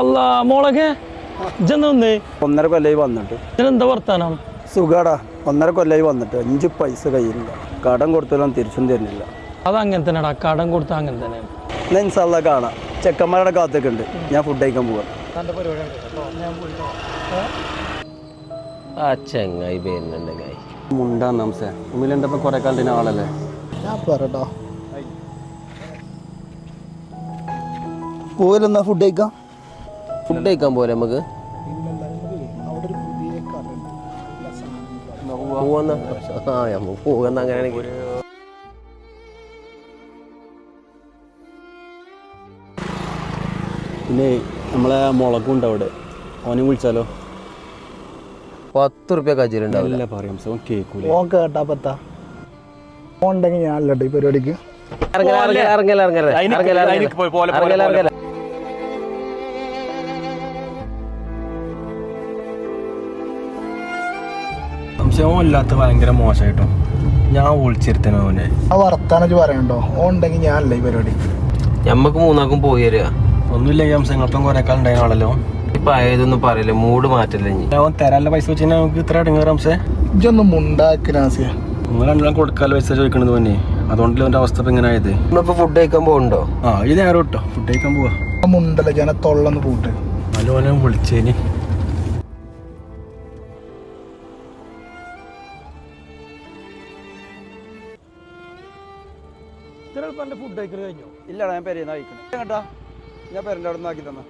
അല്ല മോളൊക്കെ ഇജെന്ന് ഒന്നര കൊല്ലായി വന്നിട്ട്. ഇതിനെന്താ വർത്താനം? സുഖാടാ ഒന്നര കൊല്ലായി വന്നിട്ട്. അഞ്ച് പൈസ കയ്യിലില്ല. കടം കൊടുത്താലും തിരിച്ചും തരുന്നില്ല. അതങ്ങനെ അങ്ങനെ തന്നെടാ കടം കൊടുത്താൽ അങ്ങനെ തന്നെയാണ് എന്നാ ഇൻസാള്ള കാണാം. ചെക്കന്മാരുടെ കാത്തൊക്കെ ഉണ്ട്? ഞാൻ ഫുഡ് കഴിക്കാൻ പോവാം ആ ചെങ്ങായി വരുന്നുണ്ടെങ്കിൽ മുണ്ടാ നംസേ ഉമ്മിലെന്റെ ഇപ്പം കുറേ കാലത്തിന് ആളല്ലേ? ഞാൻ പറട്ടോ പോയില്ലെന്നാ ഫുഡ് കഴിക്കാം? ഫുഡ് കഴിക്കാൻ പോലെ നമുക്ക്? പോവാന്ന? ആ നമുക്ക് പോകുന്ന അങ്ങനെയാണെങ്കിൽ പിന്നെ നമ്മളെ മുളകും ഉണ്ട് അവിടെ. ഓനെ വിളിച്ചാലോ? പത്ത് റുപ്യ കജിലുണ്ടാവില്ല പറയാം. സോ കേൾക്കൂല ഓൻ കേട്ടാ പത്താ. ഞാനല്ലോ ഈ പരിപാടിക്ക്. ഇറങ്ങല ഇറങ്ങല ഇറങ്ങല ഇറങ്ങല ഇറങ്ങല ഇറങ്ങല സംശയം ഇല്ലാത്ത ഭയങ്കര മോശമായിട്ടോ ഞാൻ വിളിച്ചിരുത്തന അവനെ. ആ വർത്താനം പറയണ്ടോ ഓൻ ഉണ്ടെങ്കിൽ ഞാനല്ല ഈ പരിപാടി? ഞമ്മക്ക് മൂന്നാക്കും പോയി തരിക ഒന്നുമില്ല ഈ അംശം കുറെ കാലം ഉണ്ടായ ആളല്ലോ. ഇപ്പൊ ആയതൊന്നും പറയില്ല മൂഡ് മാറ്റില്ല ഇനി. അവൻ തരാനുള്ള പൈസ വെച്ച് നമുക്ക് ഇത്ര അടങ്ങാറ് അംശേ ഇജൊന്നും മുണ്ടാക്കിനാസിയ നിങ്ങൾ രണ്ടാം കൊടുക്കാല പൈസ ചോദിക്കണത് തന്നെ അതുകൊണ്ടല്ലോ അവന്റെ അവസ്ഥ ഇപ്പം ഇങ്ങനെ ആയത്. നമ്മളിപ്പോ ഫുഡ് കഴിക്കാൻ പോകണ്ടോ ആ ഇത് നേരം കേട്ടോ ഫുഡ് കഴിക്കാൻ പോവാ. മുണ്ടല്ല ജന തൊള്ളന്ന് പൂട്ട് നല്ലോനെ വിളിച്ചേനി. ഫുഡ് കഴിക്കൽ കഴിഞ്ഞു? ഇല്ലടാ ഞാൻ പെരേന്ന് കഴിക്കണം. കേട്ടാ ഞാൻ പെരന്റെ അവിടെ നിന്ന് ആക്കി തന്ന.